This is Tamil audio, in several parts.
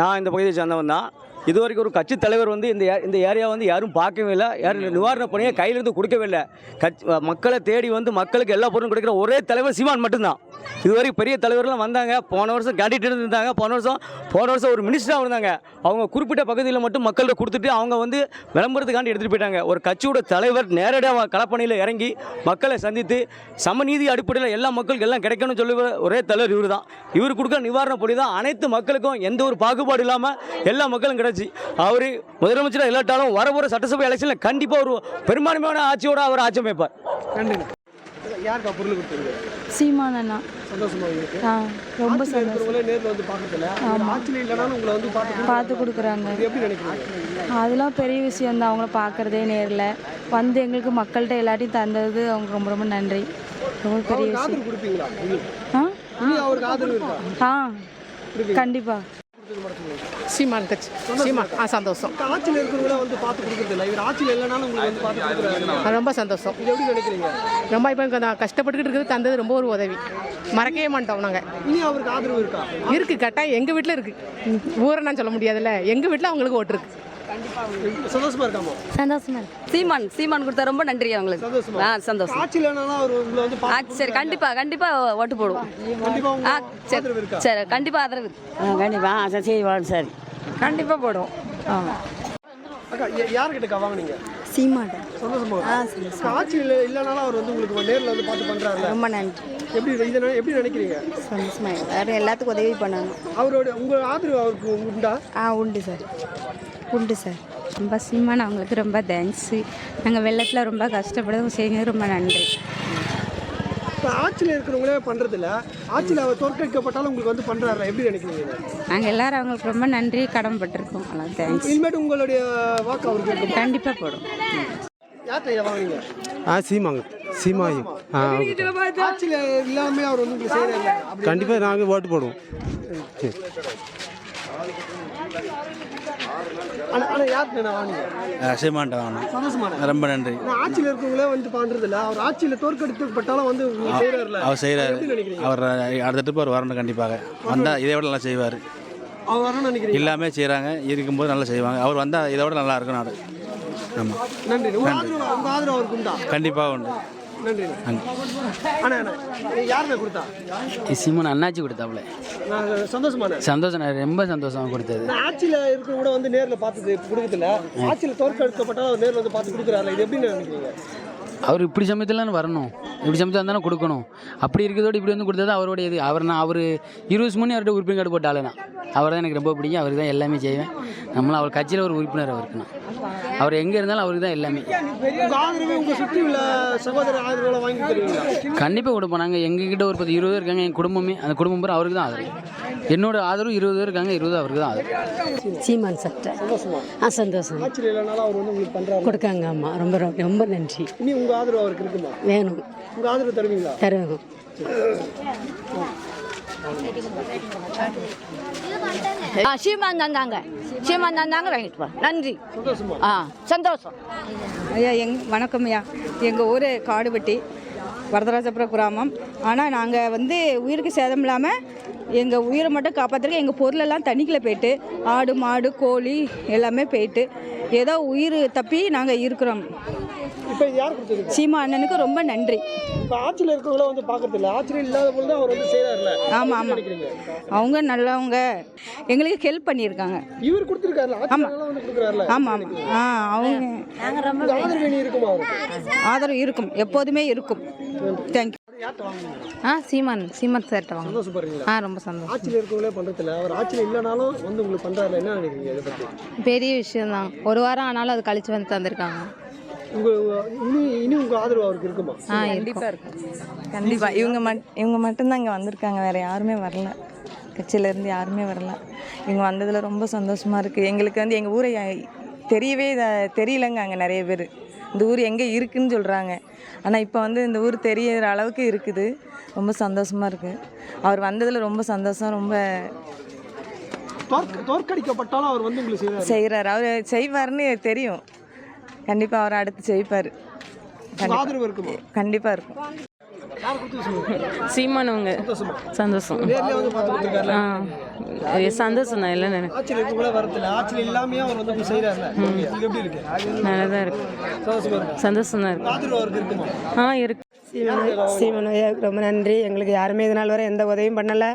நான் இந்த பகுதியை சேர்ந்தவன் தான். இது வரைக்கும் ஒரு கட்சி தலைவர் வந்து இந்த இந்த ஏரியா வந்து யாரும் பார்க்கவே இல்லை. யாரும் நிவாரண பணியை கையிலிருந்து கொடுக்கவே இல்லை. கட்சி மக்களை தேடி வந்து மக்களுக்கு எல்லா பொருளும் கொடுக்குற ஒரே தலைவர் சீமான் மட்டும்தான். இதுவரைக்கும் பெரிய தலைவர்கள்லாம் வந்தாங்க. போன வருஷம் கேண்டிடேட் இருந்தாங்க. போன வருஷம் போன வருஷம் ஒரு மினிஸ்டராக இருந்தாங்க. அவங்க குறிப்பிட்ட பகுதியில் மட்டும் மக்கள்கிட்ட கொடுத்துட்டு அவங்க வந்து விளம்பரத்துக்காண்டி எடுத்துகிட்டு போயிட்டாங்க. ஒரு கட்சியோட தலைவர் நேரடியாக களப்பணியில் இறங்கி மக்களை சந்தித்து சமநீதி அடிப்படையில் எல்லா மக்களுக்கு எல்லாம் கிடைக்கணும்னு சொல்லி ஒரே தலைவர் இவர் தான் இவர் கொடுக்குற நிவாரணப் பொடி தான் அனைத்து மக்களுக்கும் எந்த ஒரு பாகுபாடு இல்லாமல் எல்லா மக்களும் கிடைச்சி. அவர் முதலமைச்சராக இல்லாட்டாலும் வரப்போகிற சட்டசபை எலெக்ஷனில் கண்டிப்பாக ஒரு பெரும்பான்மையான ஆட்சியோட அவர் ஆட்சி அமைப்பார். நன்றி யாருக்கா பொருள் கொடுத்துருக்கு சீமானண்ணா. சந்தோஷமா இருக்கு. ஆ ரொம்ப இருக்கிறவங்களே நேரில் வந்து பார்க்கறதில்ல. ஆட்சியில் இல்லைனாலும் உங்களை வந்து பார்த்து பார்த்து கொடுக்குறாங்க. எப்படி நினைக்கிறீங்க? அதெல்லாம் பெரிய விஷயம் தான். அவங்கள பார்க்குறதே நேரில். வந்து எங்களுக்கு மக்கள்கிட்ட எல்லாத்தையும் தந்தது அவங்க ரொம்ப ரொம்ப நன்றி. ரொம்ப பெரிய விஷயம். ஆ? ஆ. கண்டிப்பாக சீமான் கட்சி சீமான். ஆ சந்தோஷம். ஆட்சியில் இருக்கிறவங்களே வந்து பார்த்து கொடுக்கறதில்ல. இவர் ஆட்சியில் இல்லைனாலும் உங்களுக்கு வந்து பார்த்து கொடுக்குறாரு. ஆ, ரொம்ப சந்தோஷம். இது எப்படி நினைக்கிறீங்க? ரொம்ப இப்போ நான் கஷ்டப்பட்டுக்கிட்டு இருக்கிறது தந்தது ரொம்ப ஒரு உதவி. மறக்கவே மாட்டோம் நாங்கள் இனி அவருக்கு ஆதரவு இருக்கா? இருக்கு கட்டாயம் எங்கள் வீட்டில் இருக்கு. ஊரை நான் சொல்ல முடியாதுல்ல. எங்கள் வீட்டில் அவங்களுக்கு ஓட்டு இருக்கு. சந்தோஷமா இருக்காமா? சந்தோஷமா சீமான் சீமான் கொடுத்தா ரொம்ப நன்றி அவங்களுக்கு? சந்தோஷமா? ஆ சந்தோஷம். ஆட்சியில் உங்களை வந்து ஆ சரி கண்டிப்பா கண்டிப்பா ஓட்டு போடுவோம். கண்டிப்பா ஆ சரி. சரி கண்டிப்பா ஆதரவு இருக்கு. கண்டிப்பாக செய்வான் சரி கண்டிப்பாக போடுவோம். ஆமாம் அக்கா யார்கிட்டக்கா வாங்குனீங்க? சீமாட்ட. சந்தோஷமா? ஆட்சியில் இல்லைனாலும் அவர் வந்து உங்களுக்கு நேரில் வந்து பார்த்து பண்றாருல ரொம்ப நன்றி. எப்படி இதை எப்படி நினைக்கிறீங்க? சந்தோஷமா எல்லாரும் எல்லாத்துக்கும் உதவி பண்ணணும். அவரோட உங்க ஆதரவு அவருக்கு உண்டா? ஆ உண்டு சார். உண்டு சார். ரொம்ப சீமான் அவங்களுக்கு ரொம்ப தேங்க்ஸு. நாங்கள் வெள்ளத்தில் ரொம்ப கஷ்டப்படுறோம் செய்யுங்க ரொம்ப நன்றி. இப்போ ஆட்சியில் இருக்கிறவங்களே பண்றதில்ல. ஆட்சியில் அவர் தோற்கடிக்கப்பட்டாலும் உங்களுக்கு வந்து பண்றாரு? எப்படி நினைக்கிறீங்க நாங்கள் எல்லாரும் அவங்களுக்கு ரொம்ப நன்றி கடமைப்பட்டிருக்கோம் அவ்வளோ தேங்க்ஸ். இனிமேட்டு உங்களுடைய வாக்கு அவருக்கு கண்டிப்பாக போடும். யார்கிட்ட ஆ சீமாங்க. சீமாயி ஆ ஆட்சியில் இல்லாமே அவர் வந்து உங்களுக்கு செய்யறாங்க கண்டிப்பாக நாங்கள் ஓட்டு போடுவோம். ஆனால் ஆனால் சீமான்ட்ட வாங்கணும் சந்தோஷமான ரொம்ப நன்றி. ஆட்சியில் இருக்கவங்களே வந்து பண்றதில்ல அவர் ஆட்சியில் தோற்கடிக்கப்பட்டாலும் வந்து அவர் செய்கிறாரு அவர் அடுத்த ட்ரிப் அவர் வரணும் கண்டிப்பாக. வந்தால் இதை விட நல்லா செய்வார். அவர் வரணும்னு நினைக்கிறீங்க எல்லாமே செய்கிறாங்க இருக்கும்போது நல்லா செய்வாங்க. அவர் வந்தால் இதை விட நல்லா இருக்கும் நாடு ஆமாம் நன்றி. உங்க ஆதரவு உங்க ஆதரவு அவருக்கு உண்டா? கண்டிப்பாக உண்டு. நன்றி. அண்ணா அண்ணா யாருண்ணா கொடுத்தா? சீமன் அண்ணாச்சி கொடுத்தாப்புல. சந்தோஷமான சந்தோஷம் ரொம்ப சந்தோஷம் கொடுத்தது. ஆட்சியில் இருக்க கூட வந்து நேரில் பார்த்தது கொடுக்கறதில்ல ஆட்சியில் தோற்கடிக்கப்பட்டாலும் அவர் நேரில் வந்து பார்த்து கொடுக்குறாரு இது எப்படி நினைக்கிறீங்க? அவர் இப்படி சமயத்தில் வரணும். இப்படி சமயத்தில் இருந்தாலும் கொடுக்கணும். அப்படி இருக்கிறதோடு இப்படி வந்து கொடுத்தது அவருடைய இது. அவர் நான் அவர் இருபது மணி அவர்கிட்ட உறுப்பினர் கார்டு போட்ட ஆளு நான். அவர் தான் எனக்கு ரொம்ப பிடிக்கும். அவருக்கு தான் எல்லாமே செய்வேன். நம்மளும் அவர் கட்சியில் ஒரு உறுப்பினர் அவருக்கு நான். அவர் எங்கே இருந்தாலும் அவருக்கு தான் எல்லாமே. கண்டிப்பாக கொடுப்போம் நாங்கள் எங்ககிட்ட ஒரு பத்து இருபது பேர் இருக்காங்க. என் குடும்பமே அந்த குடும்பம் பேர் அவருக்கு தான் ஆதரவு. என்னோட ஆதரவு இருபது பேர் இருக்காங்க. இருபது அவருக்கு தான் ஆதரவு. சீமான் சட்டை சந்தோஷமா? ஆ சந்தோஷம். ஆட்சியில் இல்லைனாலும் அவர் வந்து உங்களுக்கு பண்றாரு. கொடுக்காங்க. ஆமாம் ரொம்ப ரொம்ப- ரொம்ப நன்றி. இனி உங்க ஆதரவு அவருக்கு இருக்குமா? வேணும். உங்க ஆதரவு தருவீங்களா? தருவோம் ஆ சீமான் தந்தாங்க சீமான் தந்தாங்க வாங்கிட்டு போ நன்றி ஆ சந்தோஷம் ஐயா எங் வணக்கம் ஐயா. எங்கள் ஊர் காடுவெட்டி வரதராஜபுரம் கிராமம். ஆனால் நாங்கள் வந்து உயிருக்கு சேதம் இல்லாமல் எங்கள் உயிரை மட்டும் காப்பாற்றுறதுக்கு எங்கள் பொருளெல்லாம் தண்ணிக்குள்ளே போயிட்டு ஆடு மாடு கோழி எல்லாமே போயிட்டு ஏதோ உயிர் தப்பி நாங்கள் இருக்கிறோம். சீமா அண்ணனுக்கு ரொம்ப நன்றி. இப்போ ஆட்சியில் இருக்கவங்கள வந்து பார்க்கறதில்ல. ஆட்சியில் இல்லாத பொழுது அவர் வந்து செய்கிறாருல ஆமாம் ஆமாம் அவங்க நல்லவங்க. எங்களுக்கு ஹெல்ப் பண்ணியிருக்காங்க. இவர் கொடுத்துருக்காருல கொடுக்குறாருல ஆமாம் ஆமாம் ஆ அவங்க ஆதரவு இருக்குமா ஆதரவு இருக்கும். எப்போதுமே இருக்கும். தேங்க்யூ ஆ சீமான் சீமான் சார்ட்ட வாங்க ஆ ரொம்ப சந்தோஷம். ஆட்சியில் இருக்கவங்களே பண்றதில்ல. அவர் ஆட்சியில் இல்லைனாலும் வந்து உங்களுக்கு பண்றாருல என்ன நினைக்கிறீங்க இதை பற்றி பெரிய விஷயம்தான். ஒரு வாரம் ஆனாலும் அது கழிச்சு வந்து தந்திருக்காங்க. ஆ கண்டிப்பாக இருக்கும் கண்டிப்பாக இவங்க மட் இவங்க மட்டும்தான் இங்கே வந்திருக்காங்க. வேறு யாருமே வரல. கட்சியிலேருந்து யாருமே வரல. இவங்க வந்ததில் ரொம்ப சந்தோஷமாக இருக்குது எங்களுக்கு வந்து எங்கள் ஊரை தெரியவே தெரியலங்க அங்கே நிறைய பேர். இந்த ஊர் எங்கே இருக்குன்னு சொல்கிறாங்க ஆனால் இப்போ வந்து இந்த ஊர் தெரியற அளவுக்கு இருக்குது. ரொம்ப சந்தோஷமாக இருக்குது அவர் வந்ததில் ரொம்ப சந்தோஷம். ரொம்ப தோற்க தோற்கடிக்கப்பட்டாலும் அவர் வந்து செய்கிறார் அவர் செய்வார்னு தெரியும். கண்டிப்பாக அவர் அடுத்து இருக்குமா? கண்டிப்பாக இருக்கும். சீமானவங்க சந்தோஷமா? ஆ. சந்தோஷம் தான் இல்லை ஆட்சியில் இருக்க கூட வரதில்ல. ஆட்சியில் இல்லாமையே அவர் வந்து இப்படி செய்யறாருல இது எப்படி இருக்கு? நல்லா தான் இருக்கு? சந்தோஷமா தான் இருக்கு. ஆ இருக்கு. சீமன் ஐயாவுக்கு ரொம்ப நன்றி. எங்களுக்கு யாருமே இது நாள் வரை எந்த உதவியும் பண்ணலை.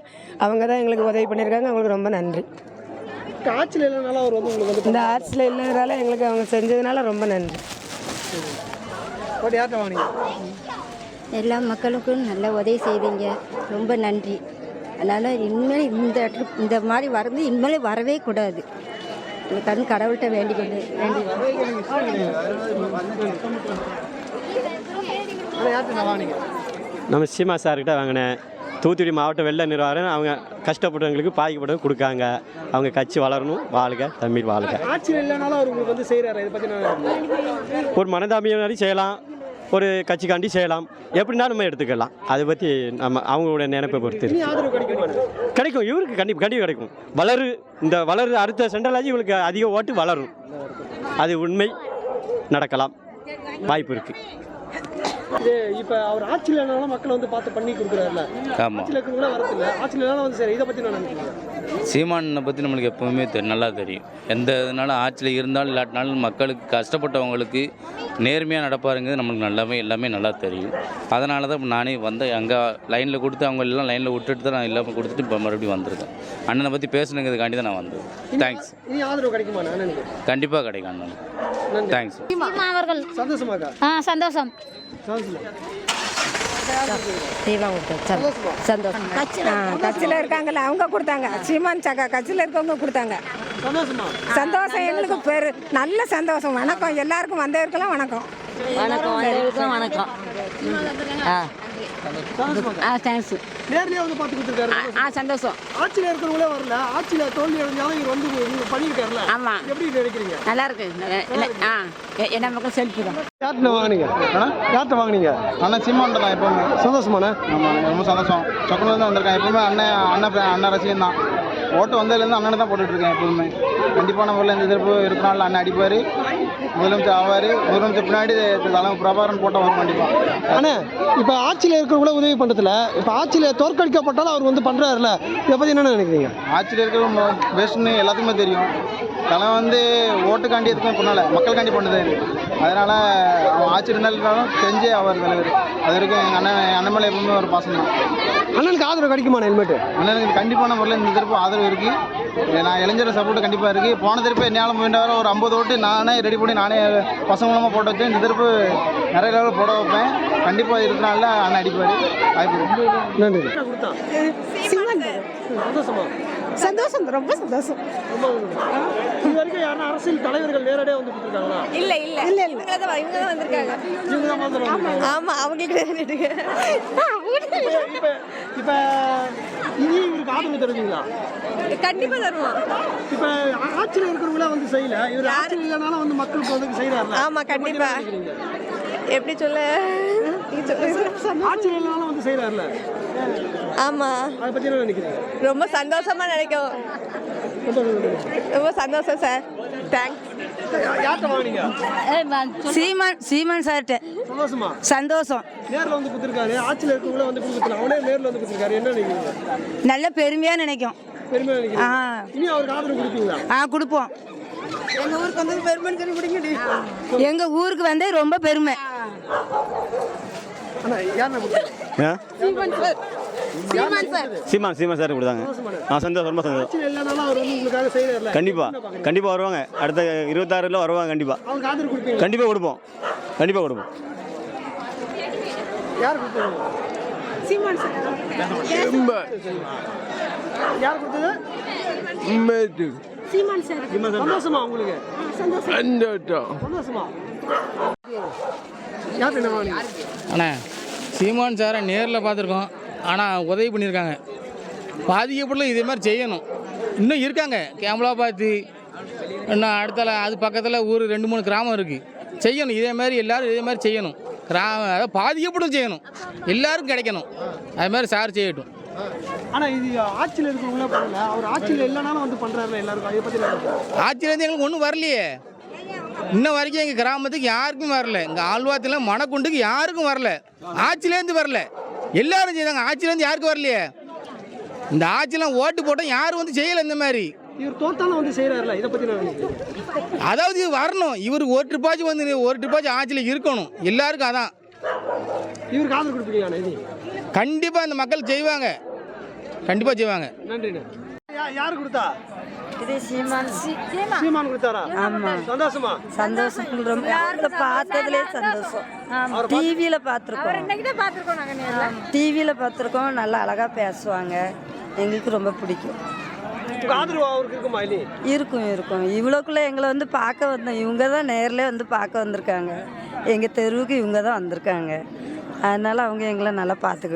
அவங்க தான் எங்களுக்கு உதவி பண்ணியிருக்காங்க. அவங்களுக்கு ரொம்ப நன்றி. ஆட்சியில் இல்லைனாலும் அவர் வந்து உங்களுக்கு வந்து இந்த ஆர்ட்ஸில் இல்லாததால எங்களுக்கு அவங்க செஞ்சதுனால ரொம்ப நன்றி. போட்டு யார்கிட்ட வாங்கினீங்க? எல்லா மக்களுக்கும் நல்ல உதவி செய்தீங்க. ரொம்ப நன்றி. அதனால் இனிமேல் இந்த இடத்துல இந்த மாதிரி வரது இனிமேல் வரவே கூடாது. கண் கடவுள்கிட்ட வேண்டிக் கொண்டு வேண்டி யார்கிட்ட வாங்கினீங்க? நம்ம சீமா சார்கிட்ட வாங்கினேன். தூத்துக்குடி மாவட்ட வெள்ள நிர்வாகம் அவங்க கஷ்டப்பட்டவங்களுக்கு பாதிக்கப்பட்டவங்க கொடுக்காங்க. அவங்க கட்சி வளரணும் வாழ்க தமிழ் வாழ்க. ஆட்சியில் இல்லைனாலும் அவர் உங்களுக்கு வந்து இதை ஒரு மனதாமியாரி செய்யலாம் ஒரு கட்சிக்காண்டி செய்யலாம். எப்படின்னா நம்ம எடுத்துக்கலாம். அதை பற்றி நம்ம அவங்களோட நினைப்பை பொறுத்து கிடைக்கும்? இவருக்கு கண்டிப்பாக கண்டிப்பாக கிடைக்கும். வளரு இந்த வளரு அடுத்த சென்ட்ரலாஜி இவங்களுக்கு அதிக ஓட்டு வளரும். அது உண்மை நடக்கலாம். வாய்ப்பு இருக்குது இது இப்ப அவர் ஆட்சியில் இல்லைனாலும் மக்கள் வந்து பார்த்து பண்ணி கொடுக்குறாருல. ஆமாம் ஆட்சியில் இருக்க கூட வரதில்ல. ஆட்சியில் இல்லைனாலும் வந்து சரி இதை பத்தி நான் நினைக்கிறேன் சீமானை பற்றி நம்மளுக்கு எப்போவுமே தெரி நல்லா தெரியும். எந்த இதனாலும் ஆட்சியில் இருந்தாலும் இல்லாட்டினாலும் மக்களுக்கு கஷ்டப்பட்டவங்களுக்கு நேர்மையாக நடப்பாருங்கிறது நம்மளுக்கு நல்லாவே எல்லாமே நல்லா தெரியும். அதனால தான் நானே வந்து அங்கே லைனில் கொடுத்து அவங்க எல்லாம் லைனில் விட்டுட்டு தான் நான் இல்லாமல் கொடுத்துட்டு இப்போ மறுபடியும் வந்திருக்கேன். அண்ணனை பற்றி பேசுனுங்கிறதுக்காண்டி தான் நான் வந்தேன். தேங்க்ஸ் ஆதரவு கிடைக்குமா கண்டிப்பாக கிடைக்கும் அண்ணனுக்கு. தேங்க்ஸ் அவர்கள். சந்தோஷமாக்கா ஆ சந்தோஷம். சந்தோஷமா சந்தோஷம் கட்சியில் இருக்காங்கல்ல அவங்க கொடுத்தாங்க. சீமான் சக்கா கட்சியில் இருக்கவங்க கொடுத்தாங்க. சந்தோஷம் எங்களுக்கு பெரு நல்ல சந்தோஷம் வணக்கம். எல்லாருக்கும் வந்தவருக்கெல்லாம் வணக்கம். வணக்கம் வந்தவருக்கும் வணக்கம். ஆ. ஆ தேங்க்ஸ் நேர்லயே வந்து பார்த்து கொடுத்துருக்காரு. ஆ சந்தோஷம். ஆட்சியில் இருக்கிறவங்களே வரல. ஆட்சியில் தோல்வி அடைஞ்சாலும் இவர் வந்து இவங்க பண்ணியிருக்காருல. ஆமா. எப்படி நினைக்கிறீங்க? நல்லா இருக்கு. இல்லை ஆ என்ன மக்கள் செல்ஃபி தான். யார்கிட்ட வாங்குனீங்க. யார்கிட்ட வாங்குனீங்க. அண்ணன் சீமான் தான் எப்பவுமே. சந்தோஷமாண்ணே. ஆமாம் ரொம்ப சந்தோஷம். சொக்கனூர்லேருந்து வந்திருக்கேன். எப்பவுமே அண்ணன் அண்ணன் அண்ணன் ரசிகன் தான். ஓட்டு வந்ததுலேருந்து அண்ணனை தான் போட்டுட்டு இருக்கேன் எப்பவுமே. கண்டிப்பான முறையில் இந்த எதிர்ப்பு இருக்கனால அண்ணன் அடிப்பார். முதலமைச்சர் ஆவார் முதலமைச்சர் பின்னாடி தலைவர் பிரபாகரன் போட்டால் வரும் கண்டிப்பாக அண்ணே இப்போ ஆட்சியில் இருக்கிறவங்கள உதவி பண்ணுறதுல இப்போ ஆட்சியில் தோற்கடிக்கப்பட்டாலும் அவர் வந்து பண்ணுறாருல இதை பற்றி என்ன நினைக்கிறீங்க? ஆட்சியில் இருக்கிற பெஸ்ட்னு எல்லாத்துக்குமே தெரியும். தலைவன் வந்து ஓட்டுக்காண்டி எதுக்குமே பண்ணல. மக்களுக்காண்டி பண்ணுது அதனால் அவன் ஆட்சி இருந்தாலும் தெரிஞ்சே அவர் தலைவர். அது வரைக்கும் எங்கள் அண்ணன் அண்ணன் மேலே எப்பவுமே ஒரு பாசம் தான். அண்ணனுக்கு ஆதரவு கிடைக்குமா ஹெல்மெட்டு? அண்ணனுக்கு கண்டிப்பான முறையில் இந்த திருப்பு ஆதரவு இருக்குது நான் இளைஞர் சப்போர்ட் கண்டிப்பாக இருக்குது போன திருப்பு என்னால் முடிந்த வரை ஒரு ஐம்பது ஓட்டு நானே ரெடி பண்ணி நானே பசங்க மூலமாக போட்டு வச்சேன் இந்த திருப்பு நிறைய லெவலில் போட வைப்பேன். கண்டிப்பாக இருக்கிறனால அண்ணன் அடிப்பார். வாய்ப்பு. நன்றி. சந்தோஷமா? சந்தோஷம் ரொம்ப சந்தோஷம். இது வரைக்கும் யாரும் அரசியல் தலைவர்கள் நேரடியாக வந்து கொடுத்துருக்காங்களா இல்லை இல்லை. இல்லை இவங்க தான் இவங்க தான் வந்திருக்காங்க. இவங்க தான் வந்து வந்திருக்காங்க. ஆமாம் அவங்களுக்கு இப்ப இப்ப இனி இவருக்கு ஆதரவு தருவீங்களா? கண்டிப்பாக தருவோம். இப்ப ஆட்சியில் இருக்கிறவங்கள வந்து செய்யல. இவர் ஆட்சியில் இல்லைனாலும் வந்து மக்களுக்கு வந்து செய்யறாருல ஆமாம் கண்டிப்பாக எப்படி சொல்ல? நினைக்கிறீங்க? ரொம்ப சந்தோஷமாக நினைக்கும். ரொம்ப சந்தோஷம். சந்தோஷம் சார் தேங்க்ஸ் சீமான் சீமான் சார்கிட்ட சந்தோஷமா? சந்தோஷம். நேர்ல வந்து கொடுத்துருக்காரு. ஆட்சியில் இருக்கவங்கள வந்து கொடுத்துருக்காரு அவனே நேர்ல வந்து கொடுத்துருக்காரு. என்ன நினைக்கிறீங்க? நல்ல பெருமையாக நினைக்கும். நினைக்கிறீங்க? ஆ. இனி அவருக்கு ஆதரவு கொடுப்பீங்களா? ஆ கொடுப்போம். எங்க ஊருக்கு வந்து பெருமைன்னு சொல்லி பிடிங்கடி எங்க ஊருக்கு வந்து ரொம்ப பெருமை? சீமான் சீமான் சார். கொடுத்தாங்க. ஆ சந்தோஷம் ரொம்ப சந்தோஷம். கண்டிப்பாக கண்டிப்பாக வருவாங்க. அடுத்த இருபத்தாறில் வருவாங்க கண்டிப்பாக கண்டிப்பாக கொடுப்போம். கண்டிப்பாக கொடுப்போம். யார் கொடுத்தது? சந்தோஷமா உங்களுக்கு? அண்ணா சீமான் சாரை நேரில் பார்த்துருக்கோம். ஆனால் உதவி பண்ணியிருக்காங்க. பாதிக்கப்படல இதே மாதிரி செய்யணும். இன்னும் இருக்காங்க. கேமலாபாத்து இன்னும் அடுத்தால அது பக்கத்தில் ஊர் ரெண்டு மூணு கிராமம் இருக்குது செய்யணும். இதே மாதிரி எல்லாரும் இதே மாதிரி செய்யணும். கிராமம் அதாவது பாதிக்கப்படும் செய்யணும். எல்லாரும் கிடைக்கணும். அது மாதிரி சார் செய்யட்டும். ஆனா இது ஆட்சியில் இருக்கிறவங்கள பண்ணல. அவர் ஆட்சியில் இல்லைனாலும் வந்து பண்றாருல எல்லாருக்கும். அதை நினைக்கிறீங்க? ஆட்சியிலேருந்து எங்களுக்கு ஒன்றும் வரலையே. இன்ன வரைக்கும் எங்கள் கிராமத்துக்கு யாருக்கும் வரல. இங்கே ஆழ்வாத்தில் மணக்குண்டுக்கு யாருக்கும் வரல. ஆட்சியிலேருந்து வரல. எல்லாரும் செய்தாங்க. ஆட்சியிலேருந்து யாருக்கு வரலையே? இந்த ஆட்சியெலாம் ஓட்டு போட்டால் யாரும் வந்து செய்யலை இந்த மாதிரி. இவர் தோத்தாலும் வந்து செய்கிறாருல இதை பற்றி அதாவது வரணும். இவர் ஒரு ட்ரிப்பாச்சும் வந்து ஒரு ட்ரிப்பாச்சும் ஆட்சியில் இருக்கணும். எல்லாருக்கும் அதான். இவருக்கு ஆதரவு கொடுப்பீங்களா இது? கண்டிப்பாக இந்த மக்கள் செய்வாங்க. கண்டிப்பாக செய்வாங்க. நன்றிண்ணே. யாரு கொடுத்தா? இது சீமான் சீமான் கொடுத்தாரா ஆமா. சந்தோஷமா சந்தோஷம் ரொம்ப அவங்கள பார்த்ததுலே சந்தோஷம் டிவியில் பார்த்துருக்கோம் டிவியில் பார்த்துருக்கோம் நல்லா அழகாக பேசுவாங்க எங்களுக்கு ரொம்ப பிடிக்கும். இருக்கும் இருக்கும் இவ்வளோக்குள்ள எங்களை வந்து பார்க்க வந்தோம் இவங்க தான் நேரில் வந்து பார்க்க வந்திருக்காங்க. எங்கள் தெருவுக்கு இவங்க தான் வந்திருக்காங்க. அதனால அவங்க எங்களை நல்லா பார்த்துக்கிட்டு